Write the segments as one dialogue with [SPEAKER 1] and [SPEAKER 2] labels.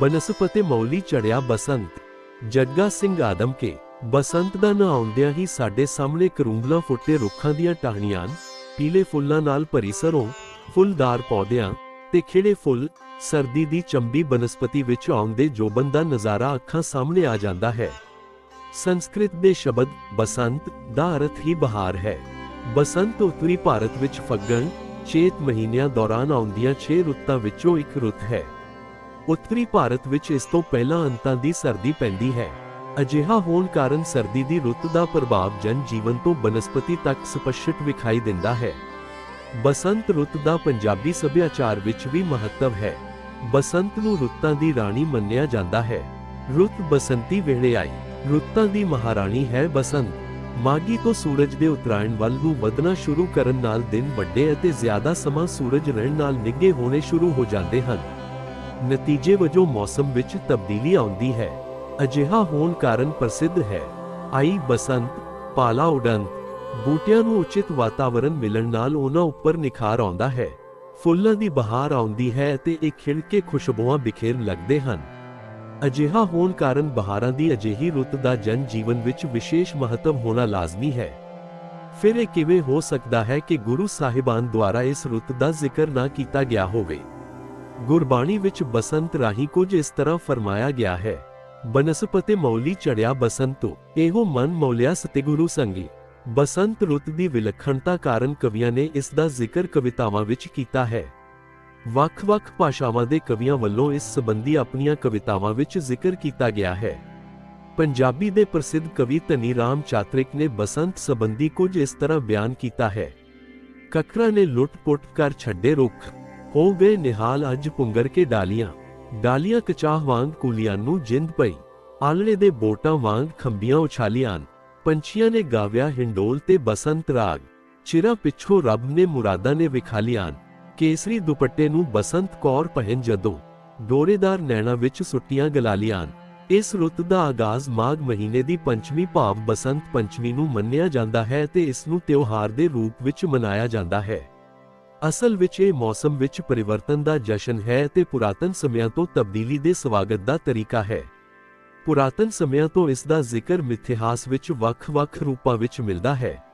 [SPEAKER 1] ਬਨਸਪਤੇ ਮੌਲੀ ਚੜਿਆ ਬਸੰਤ। ਜੱਗਾ ਸਿੰਘ ਆਦਮ ਕੇ ਬਸੰਤ ਦਾ ਨਾਂ ਆਉਂਦਿਆਂ ਹੀ ਸਾਡੇ ਸਾਹਮਣੇ ਕਰੂੰਬਲਾ ਫੁੱਟੇ ਰੁੱਖਾਂ ਦੀਆਂ ਟਾਹਣੀਆਂ, ਪੀਲੇ ਫੁੱਲਾਂ ਨਾਲ ਭਰੀ ਸਰੋਂ, ਫੁੱਲਦਾਰ ਪੌਦਿਆਂ ਤੇ ਖਿੜੇ ਫੁੱਲ, ਸਰਦੀ ਦੀ ਚੰਬੀ ਬਨਸਪਤੀ ਵਿੱਚ ਆਉਂਦੇ ਜੋਬਨ ਦਾ ਨਜ਼ਾਰਾ ਅੱਖਾਂ ਸਾਹਮਣੇ ਆ ਜਾਂਦਾ ਹੈ। ਸੰਸਕ੍ਰਿਤ ਦੇ ਸ਼ਬਦ ਬਸੰਤ ਦਾ ਅਰਥ ਹੀ ਬਹਾਰ ਹੈ। ਬਸੰਤ ਉੱਤਰੀ ਭਾਰਤ ਵਿੱਚ ਫੱਗਣ, ਚੇਤ ਮਹੀਨਿਆਂ ਦੌਰਾਨ ਆਉਂਦੀਆਂ 6 ਰੁੱਤਾਂ ਵਿੱਚੋਂ ਇੱਕ ਰੁੱਤ ਹੈ। ਉੱਤਰੀ ਭਾਰਤ ਵਿੱਚ ਇਸ ਤੋਂ ਪਹਿਲਾਂ ਅੰਤਾਂ ਦੀ ਸਰਦੀ ਪੈਂਦੀ ਹੈ। ਅਜਿਹਾ ਹੋਣ ਕਾਰਨ ਸਰਦੀ ਦੀ ਰੁੱਤ ਦਾ ਪ੍ਰਭਾਵ ਜਨ ਜੀਵਨ ਤੋਂ ਬਨਸਪਤੀ ਤੱਕ ਸਪਸ਼ਟ ਵਿਖਾਈ ਦਿੰਦਾ ਹੈ। ਬਸੰਤ ਰੁੱਤ ਦਾ ਪੰਜਾਬੀ ਸੱਭਿਆਚਾਰ ਵਿੱਚ ਵੀ ਮਹੱਤਵ ਹੈ। ਬਸੰਤ ਨੂੰ ਰੁੱਤਾਂ ਦੀ ਰਾਣੀ ਮੰਨਿਆ ਜਾਂਦਾ ਹੈ। ਰੁੱਤ ਬਸੰਤੀ ਵੇਲੇ ਆਈ। ਰੁੱਤਾਂ ਦੀ ਮਹਾਰਾਣੀ ਹੈ ਬਸੰਤ। ਮਾਗੀ ਤੋਂ ਸੂਰਜ ਦੇ ਉਤਰਾਇਣ ਵੱਲ ਨੂੰ ਵਧਣਾ ਸ਼ੁਰੂ ਕਰਨ ਨਾਲ ਦਿਨ ਵੱਡੇ ਅਤੇ ਜ਼ਿਆਦਾ ਸਮਾਂ ਸੂਰਜ ਰਹਿਣ ਨਾਲ ਨਿੱਘੇ ਹੋਣੇ ਸ਼ੁਰੂ ਹੋ ਜਾਂਦੇ ਹਨ। ਨਤੀਜੇ ਵਜੋਂ ਮੌਸਮ ਵਿੱਚ ਤਬਦੀਲੀ ਆਉਂਦੀ ਹੈ। ਅਜਿਹਾ ਹੋਣ ਕਾਰਨ ਪ੍ਰਸਿੱਧ ਹੈ। ਆਈ ਬਸੰਤ, ਪਾਲਾ ਉਡੰਤ, ਬੂਟਿਆਂ ਨੂੰ ਉਚਿਤ ਵਾਤਾਵਰਣ ਮਿਲਣ ਨਾਲ ਉਹਨਾਂ ਉੱਪਰ ਨਿਖਾਰ ਆਉਂਦਾ ਹੈ। ਫੁੱਲਾਂ ਦੀ ਬਹਾਰ ਆਉਂਦੀ ਹੈ ਅਤੇ ਇਹ ਖਿੜ ਕੇ ਖੁਸ਼ਬੂਆਂ ਬਿਖੇਰਨ ਲੱਗਦੇ ਹਨ। ਅਜਿਹਾ ਹੋਣ ਕਾਰਨ ਬਹਾਰਾਂ ਦੀ ਅਜਿਹੀ ਰੁੱਤ ਦਾ ਜਨ ਜੀਵਨ ਵਿੱਚ ਵਿਸ਼ੇਸ਼ ਮਹੱਤਵ ਹੋਣਾ ਲਾਜ਼ਮੀ ਹੈ। ਫਿਰ ਇਹ ਕਿਵੇਂ ਹੋ ਸਕਦਾ ਹੈ ਕਿ ਗੁਰੂ ਸਾਹਿਬਾਨ ਦੁਆਰਾ ਇਸ ਰੁੱਤ ਦਾ ਜ਼ਿਕਰ ਨਾ ਕੀਤਾ ਗਿਆ ਹੋਵੇ? ਗੁਰਬਾਣੀ ਵਿੱਚ ਬਸੰਤ ਰਾਹੀਂ ਕੁਝ ਇਸ ਤਰ੍ਹਾਂ ਫਰਮਾਇਆ ਗਿਆ ਹੈ। ਬਨਸਪਤੇ ਮੌਲੀ ਚੜਿਆ ਬਸੰਤੋ, ਇਹੋ ਮਨ ਮੌਲਿਆ ਸਤਿਗੁਰੂ ਸੰਗੀ। ਬਸੰਤ ਰੁੱਤ ਦੀ ਵਿਲੱਖਣਤਾ ਕਾਰਨ ਕਵੀਆਂ ਨੇ ਇਸ ਦਾ ਜ਼ਿਕਰ ਕਵਿਤਾਵਾਂ ਵਿੱਚ ਕੀਤਾ ਹੈ। ਵੱਖ-ਵੱਖ ਭਾਸ਼ਾਵਾਂ ਦੇ ਕਵੀਆਂ ਵੱਲੋਂ ਇਸ ਸੰਬੰਧੀ ਆਪਣੀਆਂ ਕਵਿਤਾਵਾਂ ਵਿੱਚ ਜ਼ਿਕਰ ਕੀਤਾ ਗਿਆ ਹੈ। ਪੰਜਾਬੀ ਦੇ ਪ੍ਰਸਿੱਧ ਕਵੀ ਧਨੀ ਰਾਮ ਚਾਤ੍ਰਿਕ ਨੇ ਬਸੰਤ ਸੰਬੰਧੀ ਕੁਝ ਇਸ ਤਰ੍ਹਾਂ ਬਿਆਨ ਕੀਤਾ ਹੈ। ਕਕਰਾ ਨੇ ਲੁੱਟ-ਪੁੱਟ ਕਰ ਛੱਡੇ ਰੁੱਖ। ਹੋ ਗਏ ਨਿਹਾਲ ਅੱਜ ਪੁੰਗਰ ਕੇ ਡਾਲੀਆਂ। ਡਾਲੀਆਂ ਕਚਾਹ ਵਾਂਗ ਕੁਲੀਆਂ ਨੂੰ ਜਿੰਦ ਪਈ। ਆਲਣੇ ਦੇ ਬੋਟਾਂ ਵਾਂਗ ਖੰਬੀਆਂ ਉਛਾਲੀਆਂ। ਪੰਛੀਆਂ ਨੇ ਗਾਵਿਆ ਹਿੰਡੋਲ ਤੇ ਬਸੰਤ ਰਾਗ। ਚਿਰਾਂ ਪਿੱਛੋਂ ਰੱਬ ਨੇ ਮੁਰਾਦਾਂ ਨੇ ਵਿਖਾਲੀਆਂ। ਕੇਸਰੀ ਦੁਪੱਟੇ ਨੂੰ ਬਸੰਤ ਕੌਰ ਪਹਿਨ ਜਦੋਂ। ਡੋਰੇਦਾਰ ਨੈਣਾ ਵਿੱਚ ਸੁੱਟੀਆਂ ਗਲਾਲੀਆਂ। ਇਸ ਰੁੱਤ ਦਾ ਆਗਾਜ਼ ਮਾਘ ਮਹੀਨੇ ਦੀ ਪੰਚਮੀ ਭਾਵ ਬਸੰਤ ਪੰਚਮੀ ਨੂੰ ਮੰਨਿਆ ਜਾਂਦਾ ਹੈ ਤੇ ਇਸ ਨੂੰ ਤਿਉਹਾਰ ਦੇ ਰੂਪ ਵਿੱਚ ਮਨਾਇਆ ਜਾਂਦਾ ਹੈ। ਅਸਲ ਵਿੱਚ ਇਹ ਮੌਸਮ ਵਿੱਚ ਪਰਿਵਰਤਨ ਦਾ ਜਸ਼ਨ ਹੈ ਤੇ ਪੁਰਾਤਨ ਸਮਿਆਂ ਤੋਂ ਤਬਦੀਲੀ ਦੇ ਸਵਾਗਤ ਦਾ ਤਰੀਕਾ ਹੈ। ਪੁਰਾਤਨ ਸਮਿਆਂ ਤੋਂ ਇਸ ਦਾ ਜ਼ਿਕਰ ਮਿਥਿਹਾਸ ਵਿੱਚ ਵੱਖ-ਵੱਖ ਰੂਪਾਂ ਵਿੱਚ ਮਿਲਦਾ ਹੈ।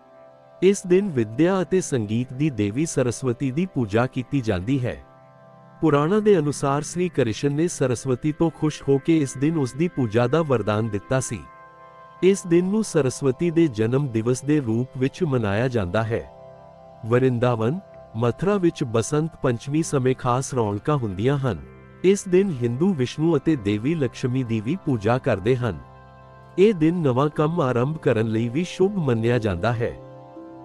[SPEAKER 1] ਇਸ ਦਿਨ ਵਿਦਿਆ ਅਤੇ ਸੰਗੀਤ ਦੀ ਦੇਵੀ ਸਰਸਵਤੀ ਦੀ ਪੂਜਾ ਕੀਤੀ ਜਾਂਦੀ ਹੈ। ਪੁਰਾਣਾ ਦੇ ਅਨੁਸਾਰ ਸ੍ਰੀ ਕ੍ਰਿਸ਼ਨ ਨੇ ਸਰਸਵਤੀ ਤੋਂ ਖੁਸ਼ ਹੋ ਕੇ ਇਸ ਦਿਨ ਉਸ ਦੀ ਪੂਜਾ ਦਾ ਵਰਦਾਨ ਦਿੱਤਾ ਸੀ। ਇਸ ਦਿਨ ਨੂੰ ਸਰਸਵਤੀ ਦੇ ਜਨਮ ਦਿਵਸ ਦੇ ਰੂਪ ਵਿੱਚ ਮਨਾਇਆ ਜਾਂਦਾ ਹੈ। ਵਰਿੰਦਾਵਨ ਮਥੁਰਾ ਵਿੱਚ ਬਸੰਤ ਪੰਚਮੀ ਸਮੇਂ ਖਾਸ ਰੌਣਕਾਂ ਹੁੰਦੀਆਂ ਹਨ। ਇਸ ਦਿਨ ਹਿੰਦੂ, ਵਿਸ਼ਨੂੰ ਅਤੇ ਦੇਵੀ ਲక్ష్ਮੀ ਦੀ ਵੀ ਪੂਜਾ ਕਰਦੇ ਹਨ। ਇਹ ਦਿਨ ਨਵਾਂ ਕੰਮ ਆਰੰਭ ਕਰਨ ਲਈ ਵੀ ਸ਼ੁਭ ਮੰਨਿਆ ਜਾਂਦਾ ਹੈ।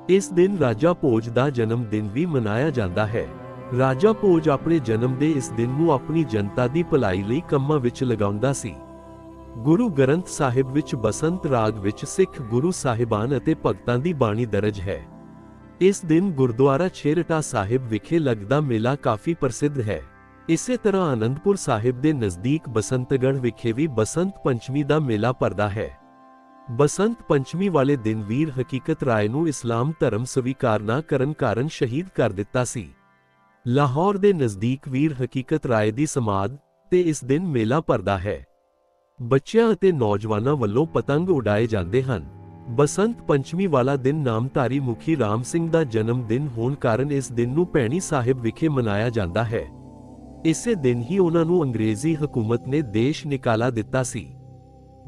[SPEAKER 1] ਇਸ ਦਿਨ ਰਾਜਾ ਭੋਜ ਦਾ ਜਨਮ ਦਿਨ ਵੀ ਮਨਾਇਆ ਜਾਂਦਾ ਹੈ। ਰਾਜਾ ਭੋਜ ਆਪਣੇ ਜਨਮ ਦੇ ਇਸ ਦਿਨ ਨੂੰ ਆਪਣੀ ਜਨਤਾ ਦੀ ਭਲਾਈ ਲਈ ਕੰਮਾਂ ਵਿੱਚ ਲਗਾਉਂਦਾ ਸੀ। ਗੁਰੂ ਗ੍ਰੰਥ ਸਾਹਿਬ ਵਿੱਚ ਬਸੰਤ ਰਾਗ ਵਿੱਚ ਸਿੱਖ ਗੁਰੂ ਸਾਹਿਬਾਨ ਅਤੇ ਭਗਤਾਂ ਦੀ ਬਾਣੀ ਦਰਜ ਹੈ। ਇਸ ਦਿਨ ਗੁਰਦੁਆਰਾ ਛੇਰਟਾ ਸਾਹਿਬ ਵਿਖੇ ਲੱਗਦਾ ਮੇਲਾ ਕਾਫੀ ਪ੍ਰਸਿੱਧ ਹੈ। ਇਸੇ ਤਰ੍ਹਾਂ ਆਨੰਦਪੁਰ ਸਾਹਿਬ ਦੇ ਨਜ਼ਦੀਕ ਬਸੰਤਗੜ੍ਹ ਵਿਖੇ ਵੀ ਬਸੰਤ ਪੰਚਮੀ ਦਾ ਮੇਲਾ ਭਰਦਾ ਹੈ। ਬਸੰਤ ਪੰਚਮੀ ਵਾਲੇ ਦਿਨ ਵੀਰ ਹਕੀਕਤ ਰਾਏ ਨੂੰ ਇਸਲਾਮ ਧਰਮ ਸਵੀਕਾਰ ਨਾ ਕਰਨ ਕਾਰਨ ਸ਼ਹੀਦ ਕਰ ਦਿੱਤਾ ਸੀ। ਲਾਹੌਰ ਦੇ ਨਜ਼ਦੀਕ ਵੀਰ ਹਕੀਕਤ ਰਾਏ ਦੀ ਸਮਾਧ ਤੇ ਇਸ ਦਿਨ ਮੇਲਾ ਭਰਦਾ ਹੈ। ਬੱਚਿਆਂ ਅਤੇ ਨੌਜਵਾਨਾਂ ਵੱਲੋਂ ਪਤੰਗ ਉਡਾਏ ਜਾਂਦੇ ਹਨ। ਬਸੰਤ ਪੰਚਮੀ ਵਾਲਾ ਦਿਨ ਨਾਮਧਾਰੀ ਮੁਖੀ ਰਾਮ ਸਿੰਘ ਦਾ ਜਨਮ ਦਿਨ ਹੋਣ ਕਾਰਨ ਇਸ ਦਿਨ ਨੂੰ ਭੈਣੀ ਸਾਹਿਬ ਵਿਖੇ ਮਨਾਇਆ ਜਾਂਦਾ ਹੈ। ਇਸੇ ਦਿਨ ਹੀ ਉਹਨਾਂ ਨੂੰ ਅੰਗਰੇਜ਼ੀ ਹਕੂਮਤ ਨੇ ਦੇਸ਼ ਨਿਕਾਲਾ ਦਿੱਤਾ ਸੀ।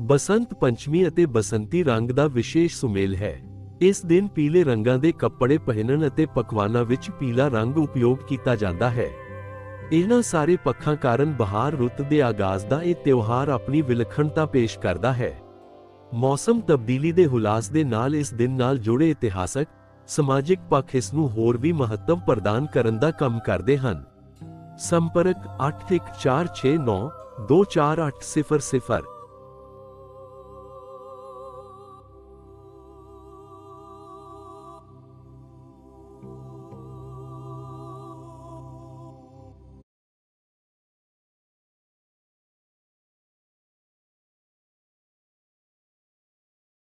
[SPEAKER 1] ਬਸੰਤ ਪੰਚਮੀ ਅਤੇ ਬਸੰਤੀ ਰੰਗ ਦਾ ਵਿਸ਼ੇਸ਼ ਸੁਮੇਲ ਹੈ। ਇਸ ਦਿਨ ਪੀਲੇ ਰੰਗਾਂ ਦੇ ਕੱਪੜੇ ਪਹਿਨਣ ਅਤੇ ਪਕਵਾਨਾਂ ਵਿੱਚ ਪੀਲਾ ਰੰਗ ਉਪਯੋਗ ਕੀਤਾ ਜਾਂਦਾ ਹੈ। ਇਹਨਾਂ ਸਾਰੇ ਪੱਖਾਂ ਕਾਰਨ ਬਹਾਰ ਰੁੱਤ ਦੇ ਆਗਾਜ਼ ਦਾ ਇਹ ਤਿਉਹਾਰ ਆਪਣੀ ਵਿਲੱਖਣਤਾ ਪੇਸ਼ ਕਰਦਾ ਹੈ। ਮੌਸਮ ਤਬਦੀਲੀ ਦੇ ਹੁਲਾਸ ਦੇ ਨਾਲ ਇਸ ਦਿਨ ਨਾਲ ਜੁੜੇ ਇਤਿਹਾਸਕ, ਸਮਾਜਿਕ ਪੱਖ ਇਸ ਨੂੰ ਹੋਰ ਵੀ ਮਹੱਤਵ ਪ੍ਰਦਾਨ ਕਰਨ ਦਾ ਕੰਮ ਕਰਦੇ ਹਨ। ਸੰਪਰਕ 8146924800